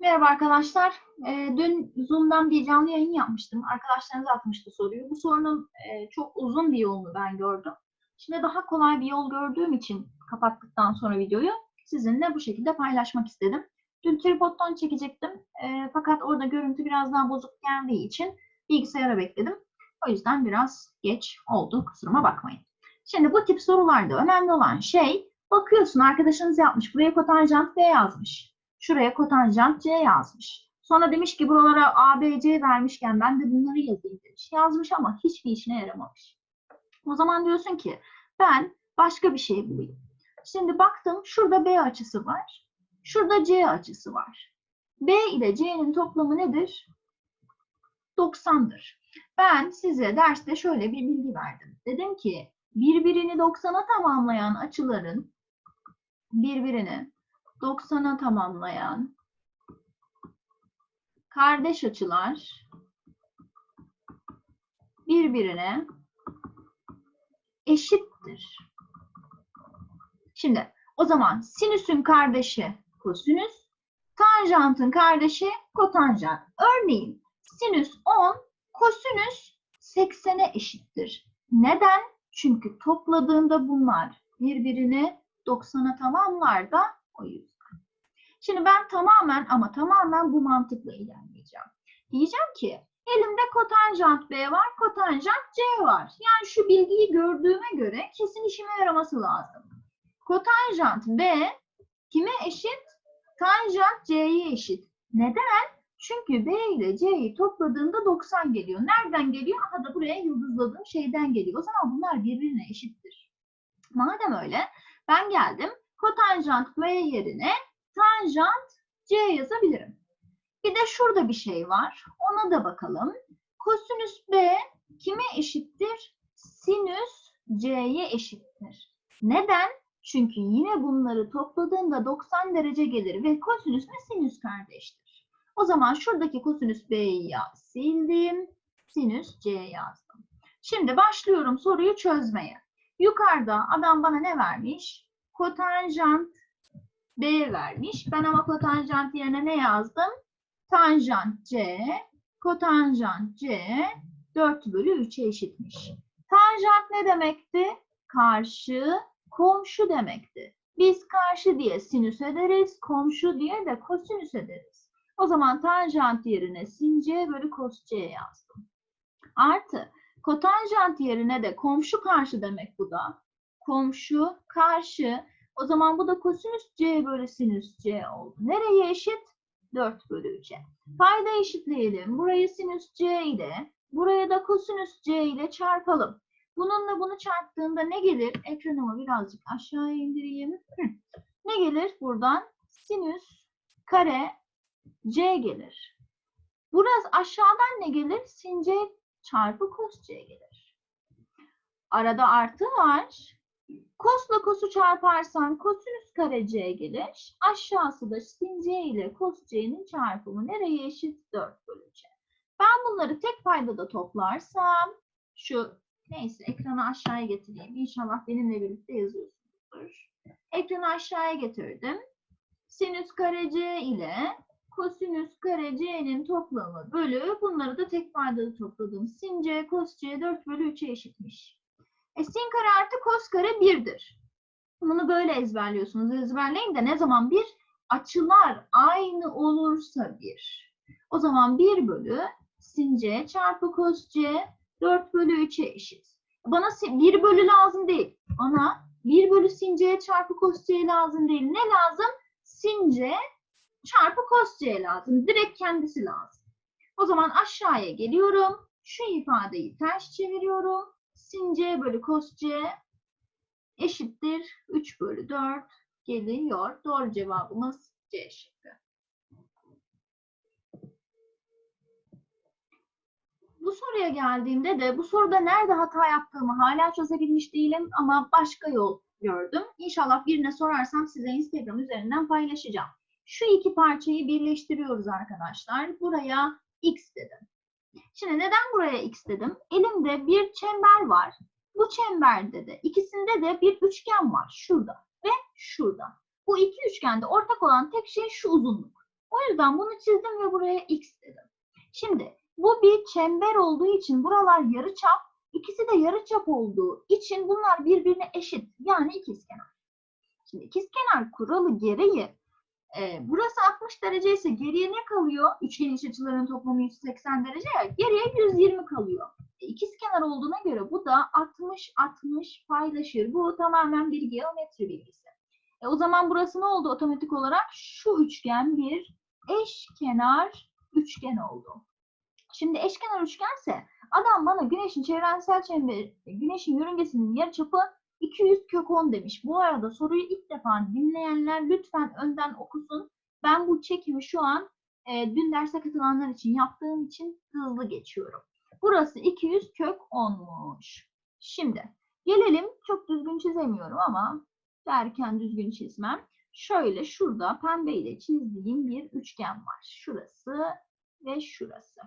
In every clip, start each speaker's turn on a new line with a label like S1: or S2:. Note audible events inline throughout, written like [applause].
S1: Merhaba arkadaşlar. Ee, dün Zoom'dan bir canlı yayın yapmıştım. Arkadaşlarınız atmıştı soruyu. Bu sorunun e, çok uzun bir yolunu ben gördüm. Şimdi daha kolay bir yol gördüğüm için kapattıktan sonra videoyu sizinle bu şekilde paylaşmak istedim. Dün tripod'dan çekecektim. E, fakat orada görüntü biraz daha bozuk geldiği için bilgisayara bekledim. O yüzden biraz geç oldu. Kusuruma bakmayın. Şimdi bu tip sorularda önemli olan şey bakıyorsun arkadaşınız yapmış. Buraya kotanjant B yazmış. Şuraya kotanjant C yazmış. Sonra demiş ki buralara A, B, C vermişken ben de bunları yazayım demiş. Yazmış ama hiçbir işine yaramamış. O zaman diyorsun ki ben başka bir şey bulayım. Şimdi baktım şurada B açısı var. Şurada C açısı var. B ile C'nin toplamı nedir? 90'dır. Ben size derste şöyle bir bilgi verdim. Dedim ki birbirini 90'a tamamlayan açıların birbirini 90'a tamamlayan kardeş açılar birbirine eşittir. Şimdi o zaman sinüsün kardeşi kosinüs, tanjantın kardeşi kotanjant. Örneğin sinüs 10, kosinüs 80'e eşittir. Neden? Çünkü topladığında bunlar birbirini 90'a tamamlar da o yüzden. Şimdi ben tamamen ama tamamen bu mantıkla ilerleyeceğim. Diyeceğim ki elimde kotanjant B var, kotanjant C var. Yani şu bilgiyi gördüğüme göre kesin işime yaraması lazım. Kotanjant B kime eşit? Tanjant C'ye eşit. Neden? Çünkü B ile C'yi topladığında 90 geliyor. Nereden geliyor? Aha da buraya yıldızladığım şeyden geliyor. O zaman bunlar birbirine eşittir. Madem öyle ben geldim kotanjant B yerine tanjant C yazabilirim. Bir de şurada bir şey var. Ona da bakalım. Kosinüs B kime eşittir? Sinüs C'ye eşittir. Neden? Çünkü yine bunları topladığında 90 derece gelir ve kosinüs ve sinüs kardeştir. O zaman şuradaki kosinüs B'yi sildim. Sinüs C yazdım. Şimdi başlıyorum soruyu çözmeye. Yukarıda adam bana ne vermiş? Kotanjant B vermiş. Ben ama kotanjant yerine ne yazdım? Tanjant C, kotanjant C 4 bölü 3'e eşitmiş. Tanjant ne demekti? Karşı, komşu demekti. Biz karşı diye sinüs ederiz, komşu diye de kosinüs ederiz. O zaman tanjant yerine sin C bölü kos C yazdım. Artı kotanjant yerine de komşu karşı demek bu da. Komşu, karşı. O zaman bu da kosinüs C bölü sinüs C oldu. Nereye eşit? 4 bölü 3'e. Payda eşitleyelim. Burayı sinüs C ile, buraya da kosinüs C ile çarpalım. Bununla bunu çarptığında ne gelir? Ekranımı birazcık aşağıya indireyim. Hı. Ne gelir buradan? Sinüs kare C gelir. Burası aşağıdan ne gelir? Sin C çarpı cos C gelir. Arada artı var. Cos'la cos'u çarparsan kosinüs kare C gelir. Aşağısı da sin C ile cos C'nin çarpımı nereye eşit? 4 bölü C. Ben bunları tek paydada toplarsam şu neyse ekranı aşağıya getireyim. İnşallah benimle birlikte yazıyorsunuzdur. Ekranı aşağıya getirdim. Sinüs kare C ile kosinüs kare c'nin toplamı bölü bunları da tek paydada topladım. Sin c cos c 4 bölü 3'e eşitmiş. E sin kare artı cos kare 1'dir. Bunu böyle ezberliyorsunuz. Ezberleyin de ne zaman bir açılar aynı olursa 1. O zaman 1 bölü sin c çarpı cos c 4 bölü 3'e eşit. Bana 1 bölü lazım değil. Bana 1 bölü sin c çarpı cos c lazım değil. Ne lazım? Sin c çarpı cos c lazım. Direkt kendisi lazım. O zaman aşağıya geliyorum. Şu ifadeyi ters çeviriyorum. Sin c bölü cos c eşittir 3 bölü 4 geliyor. Doğru cevabımız C şıkkı. Bu soruya geldiğimde de bu soruda nerede hata yaptığımı hala çözebilmiş değilim ama başka yol gördüm. İnşallah birine sorarsam size Instagram üzerinden paylaşacağım. Şu iki parçayı birleştiriyoruz arkadaşlar. Buraya x dedim. Şimdi neden buraya x dedim? Elimde bir çember var. Bu çemberde de ikisinde de bir üçgen var. Şurada ve şurada. Bu iki üçgende ortak olan tek şey şu uzunluk. O yüzden bunu çizdim ve buraya x dedim. Şimdi bu bir çember olduğu için buralar yarıçap, ikisi de yarıçap olduğu için bunlar birbirine eşit. Yani ikizkenar. Şimdi ikizkenar kuralı gereği e, burası 60 derece ise geriye ne kalıyor? Üçgen iç açılarının toplamı 180 derece ya. Geriye 120 kalıyor. E, ikizkenar olduğuna göre bu da 60-60 paylaşır. Bu tamamen bir geometri bilgisi. E, o zaman burası ne oldu otomatik olarak? Şu üçgen bir eşkenar üçgen oldu. Şimdi eşkenar üçgense adam bana güneşin çevrensel çember, güneşin yörüngesinin yarıçapı 200 kök 10 demiş. Bu arada soruyu ilk defa dinleyenler lütfen önden okusun. Ben bu çekimi şu an e, dün derse katılanlar için yaptığım için hızlı geçiyorum. Burası 200 kök 10'muş. Şimdi gelelim çok düzgün çizemiyorum ama derken düzgün çizmem. Şöyle şurada pembeyle çizdiğim bir üçgen var. Şurası ve şurası.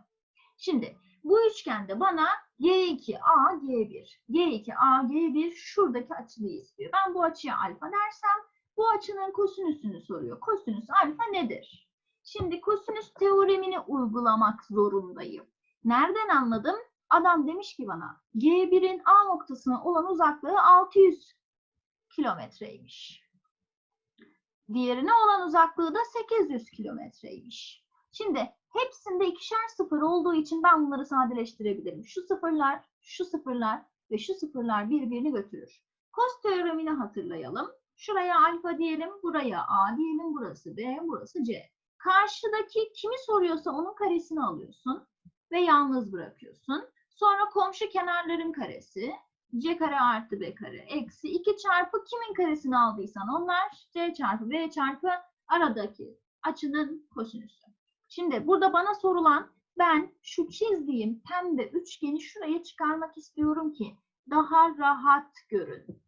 S1: Şimdi bu üçgende bana G2A, G1, G2A, G1 şuradaki açıyı istiyor. Ben bu açıya alfa dersem bu açının kosinüsünü soruyor. Kosinüs alfa nedir? Şimdi kosinüs teoremini uygulamak zorundayım. Nereden anladım? Adam demiş ki bana G1'in A noktasına olan uzaklığı 600 kilometreymiş. Diğerine olan uzaklığı da 800 kilometreymiş. Şimdi hepsinde ikişer sıfır olduğu için ben bunları sadeleştirebilirim. Şu sıfırlar, şu sıfırlar ve şu sıfırlar birbirini götürür. Kos teoremini hatırlayalım. Şuraya alfa diyelim, buraya A diyelim, burası B, burası C. Karşıdaki kimi soruyorsa onun karesini alıyorsun ve yalnız bırakıyorsun. Sonra komşu kenarların karesi, c kare artı b kare eksi 2 çarpı kimin karesini aldıysan onlar c çarpı b çarpı aradaki açının kosinüsü. Şimdi burada bana sorulan ben şu çizdiğim pembe üçgeni şuraya çıkarmak istiyorum ki daha rahat görün.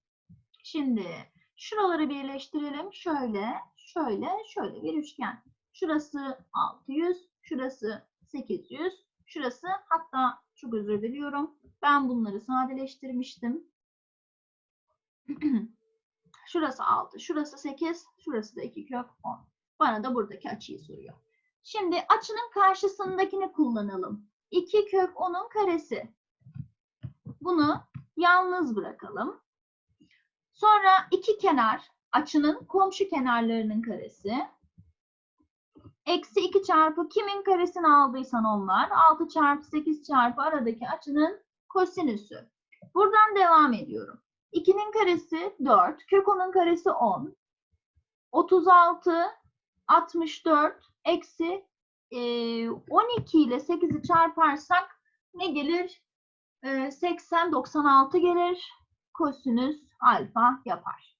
S1: Şimdi şuraları birleştirelim. Şöyle, şöyle, şöyle bir üçgen. Şurası 600, şurası 800, şurası hatta çok özür diliyorum. Ben bunları sadeleştirmiştim. [clears throat] şurası 6, şurası 8, şurası da 2 kök 10. Bana da buradaki açıyı soruyor. Şimdi açının karşısındakini kullanalım. 2 kök 10'un karesi. Bunu yalnız bırakalım. Sonra iki kenar açının komşu kenarlarının karesi. Eksi 2 çarpı kimin karesini aldıysan onlar. 6 çarpı 8 çarpı aradaki açının kosinüsü. Buradan devam ediyorum. 2'nin karesi 4. Kök 10'un karesi 10. 36, 64, eksi e, 12 ile 8'i çarparsak ne gelir? E, 80, 96 gelir. Kosinüs alfa yapar.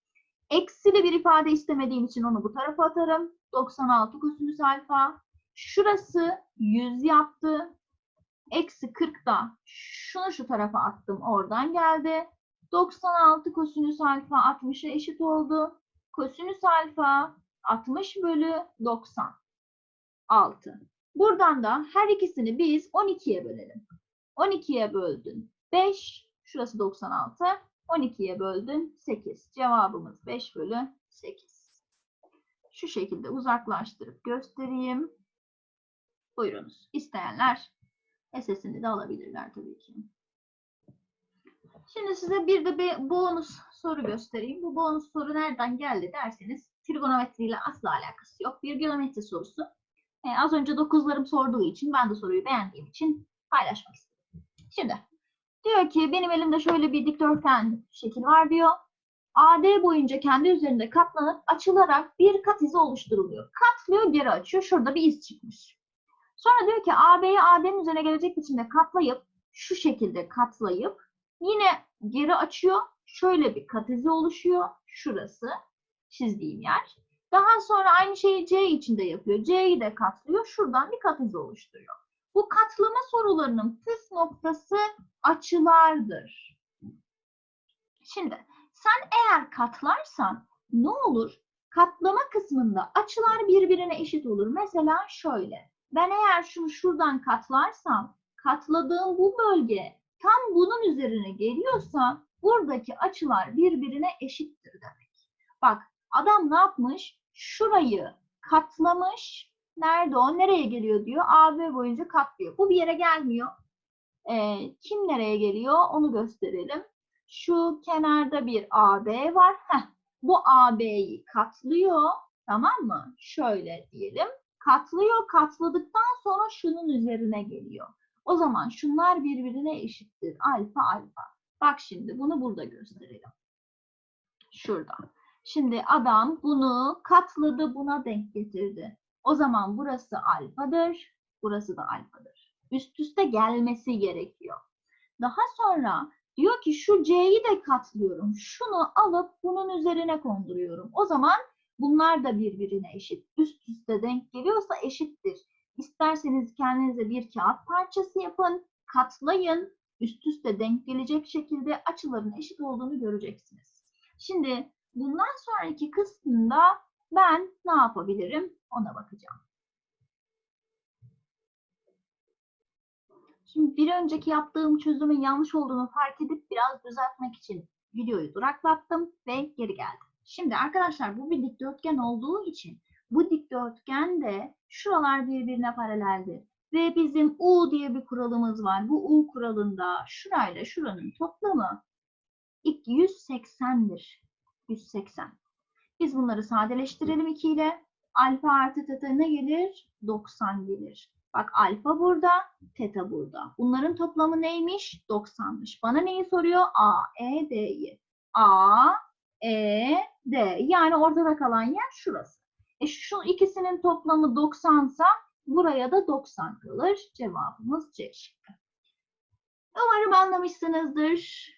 S1: Eksili bir ifade istemediğim için onu bu tarafa atarım. 96 kosinüs alfa. Şurası 100 yaptı. Eksi 40 da şunu şu tarafa attım. Oradan geldi. 96 kosinüs alfa 60'a eşit oldu. Kosinüs alfa 60 bölü 90. 6. Buradan da her ikisini biz 12'ye bölelim. 12'ye böldün 5. Şurası 96. 12'ye böldün 8. Cevabımız 5 bölü 8. Şu şekilde uzaklaştırıp göstereyim. Buyurunuz. İsteyenler SS'ini de alabilirler tabii ki. Şimdi size bir de bir bonus soru göstereyim. Bu bonus soru nereden geldi derseniz trigonometri ile asla alakası yok. Bir geometri sorusu. Ee, az önce dokuzlarım sorduğu için ben de soruyu beğendiğim için paylaşmak istedim. Şimdi diyor ki benim elimde şöyle bir dikdörtgen şekil var diyor. AD boyunca kendi üzerinde katlanıp açılarak bir kat izi oluşturuluyor. Katlıyor geri açıyor. Şurada bir iz çıkmış. Sonra diyor ki AB'yi AD'nin üzerine gelecek biçimde katlayıp şu şekilde katlayıp yine geri açıyor. Şöyle bir kat izi oluşuyor. Şurası çizdiğim yer. Daha sonra aynı şeyi C içinde yapıyor. C'yi de katlıyor. Şuradan bir kat izi oluşturuyor. Bu katlama sorularının püf noktası açılardır. Şimdi sen eğer katlarsan ne olur? Katlama kısmında açılar birbirine eşit olur. Mesela şöyle. Ben eğer şunu şuradan katlarsam katladığım bu bölge tam bunun üzerine geliyorsa buradaki açılar birbirine eşittir demek. Bak adam ne yapmış? Şurayı katlamış Nerede o? Nereye geliyor diyor. AB boyunca katlıyor. Bu bir yere gelmiyor. Ee, kim nereye geliyor? Onu gösterelim. Şu kenarda bir AB var. Heh, bu AB'yi katlıyor. Tamam mı? Şöyle diyelim. Katlıyor. Katladıktan sonra şunun üzerine geliyor. O zaman şunlar birbirine eşittir. Alfa alfa. Bak şimdi bunu burada gösterelim. Şurada. Şimdi adam bunu katladı buna denk getirdi. O zaman burası alfadır. Burası da alfadır. Üst üste gelmesi gerekiyor. Daha sonra diyor ki şu C'yi de katlıyorum. Şunu alıp bunun üzerine konduruyorum. O zaman bunlar da birbirine eşit. Üst üste denk geliyorsa eşittir. İsterseniz kendinize bir kağıt parçası yapın, katlayın. Üst üste denk gelecek şekilde açıların eşit olduğunu göreceksiniz. Şimdi bundan sonraki kısmında ben ne yapabilirim ona bakacağım. Şimdi bir önceki yaptığım çözümün yanlış olduğunu fark edip biraz düzeltmek için videoyu duraklattım ve geri geldim. Şimdi arkadaşlar bu bir dikdörtgen olduğu için bu dikdörtgende şuralar birbirine paraleldir. Ve bizim U diye bir kuralımız var. Bu U kuralında şurayla şuranın toplamı 180'dir. 180. Biz bunları sadeleştirelim 2 ile. Alfa artı teta ne gelir? 90 gelir. Bak alfa burada, teta burada. Bunların toplamı neymiş? 90'mış. Bana neyi soruyor? A, E, D'yi. A, E, D. Yani ortada kalan yer şurası. E şu ikisinin toplamı 90 sa buraya da 90 kalır. Cevabımız C şıkkı. Umarım anlamışsınızdır.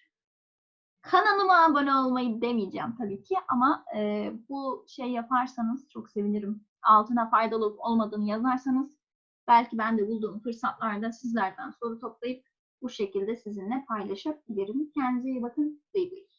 S1: Kanalıma abone olmayı demeyeceğim tabii ki ama e, bu şey yaparsanız çok sevinirim. Altına faydalı olup olmadığını yazarsanız belki ben de bulduğum fırsatlarda sizlerden soru toplayıp bu şekilde sizinle paylaşabilirim. Kendinize iyi bakın. Bay bay.